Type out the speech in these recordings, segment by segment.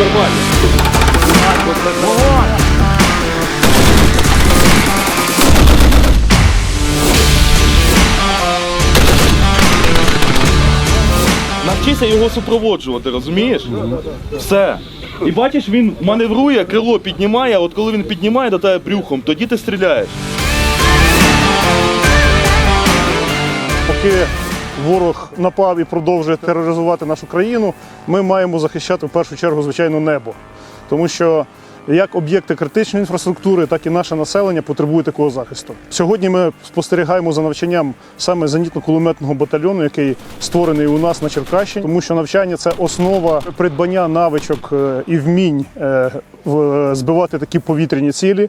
нормально. Навчися його супроводжувати, розумієш? Все. І бачиш, він маневрує, крило піднімає, а от коли він піднімає до тебе брюхом, тоді ти стріляєш. Поки ворог напав і продовжує тероризувати нашу країну, ми маємо захищати в першу чергу, звичайно, небо. Тому що як об'єкти критичної інфраструктури, так і наше населення потребує такого захисту. Сьогодні ми спостерігаємо за навчанням саме зенітно-кулеметного батальйону, який створений у нас на Черкащині, тому що навчання це основа придбання навичок е, і вмінь е, в- збивати такі повітряні цілі.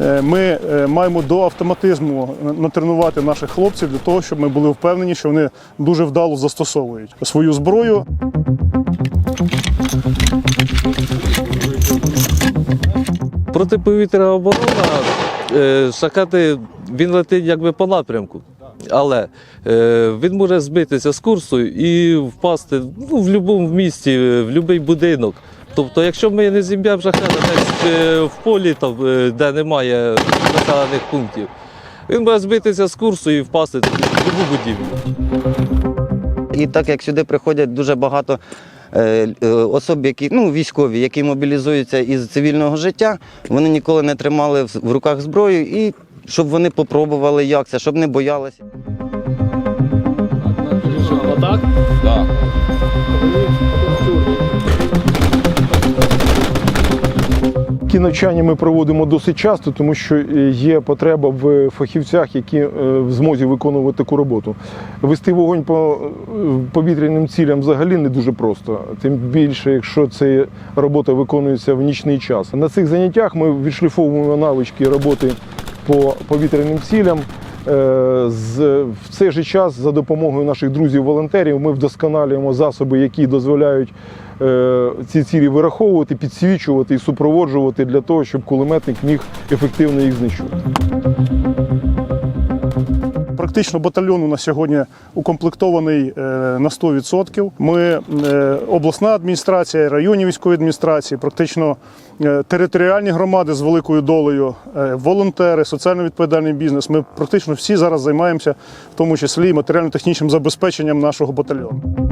Е, Ми е, маємо до автоматизму натренувати наших хлопців для того, щоб ми були впевнені, що вони дуже вдало застосовують свою зброю. Протиповітряна оборона, е, шахети, він летить якби по напрямку. Але він може збитися з курсу і впасти ну, в будь-якому місті, в будь-який будинок. Тобто, якщо ми не зім'ємо шахета десь в полі, там, е, де немає населених пунктів, він може збитися з курсу і впасти в будь-яку будівлю. І так як сюди приходять дуже багато е, е, особ, які ну військові, які мобілізуються із цивільного життя, вони ніколи не тримали в, руках зброю і щоб вони попробували як це, щоб не боялися. Ті навчання ми проводимо досить часто, тому що е, є потреба в фахівцях, які е, в змозі виконувати таку роботу. Вести вогонь по е, повітряним цілям взагалі не дуже просто. Тим більше, якщо ця робота виконується в нічний час. На цих заняттях ми відшліфовуємо навички роботи по повітряним цілям. Е, В цей же час за допомогою наших друзів-волонтерів ми вдосконалюємо засоби, які дозволяють е, ці цілі вираховувати, підсвічувати і супроводжувати для того, щоб кулеметник міг ефективно їх знищувати. Практично батальйон у нас сьогодні укомплектований е, на 100%. Ми е, обласна адміністрація, районні військові адміністрації, практично е, територіальні громади з великою долею, волонтери, соціально відповідальний бізнес. Ми практично всі зараз займаємося, в тому числі матеріально-технічним забезпеченням нашого батальйону.